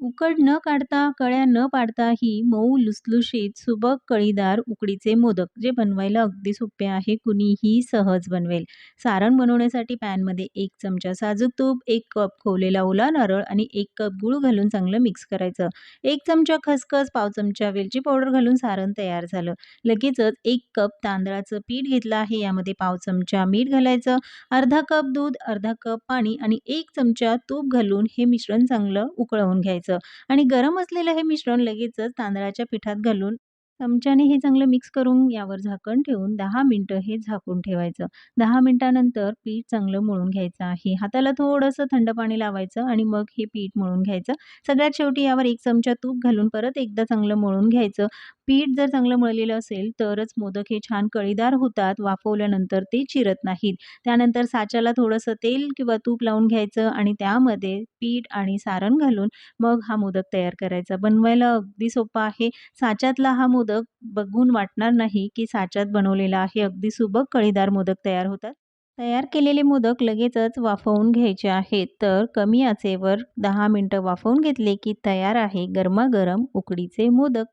उकड न काढता, कळ्या न पाडता ही मऊ लुसलुशीत, सुबक, कळीदार उकडीचे मोदक जे बनवायला अगदी सोपे आहे. कुणीही सहज बनवेल. सारण बनवण्यासाठी पॅनमध्ये एक चमचा साजूक तूप, एक कप खोवलेला ओला नारळ आणि एक कप गूळ घालून चांगलं मिक्स करायचं. एक चमचा खसखस, पाव चमचा वेलची पावडर घालून सारण तयार झालं. लगेचच एक कप तांदळाचं पीठ घेतलं आहे. यामध्ये पाव चमचा मीठ घालायचं, अर्धा कप दूध, अर्धा कप पाणी आणि एक चमचा तूप घालून हे मिश्रण चांगलं उकळवून घ्यायचं आणि गरम असलेलं हे मिश्रण लगेचच तांदळाच्या पिठात घालून चमच्याने हे चांगलं मिक्स करून यावर झाकण ठेवून दहा मिनटं हे झाकून ठेवायचं. दहा मिनटानंतर पीठ चांगलं मळून घ्यायचं आहे. हाताला थोडंसं थंड पाणी लावायचं आणि मग हे पीठ मळून घ्यायचं. सगळ्यात शेवटी यावर एक चमचा तूप घालून परत एकदा चांगलं मळून घ्यायचं. पीठ जर चांगलं मळलेलं असेल तरच मोदक हे छान कळीदार होतात. वाफवल्यानंतर ते चिरत नाहीत. त्यानंतर साच्याला थोडंसं तेल किंवा तूप लावून घ्यायचं आणि त्यामध्ये पीठ आणि सारण घालून मग हा मोदक तयार करायचा. बनवायला अगदी सोपा आहे. साच्यातला हा मोदक मोदक बघून वाटणार नाही की साच्यात बनवलेला आहे. अगदी सुबक, कळीदार मोदक तयार होतात. तयार केलेले मोदक लगेचच वाफवून घ्यायचे आहेत. तर कमी आचेवर दहा मिनटं वाफवून घेतले की तयार आहे गरमागरम उकडीचे मोदक.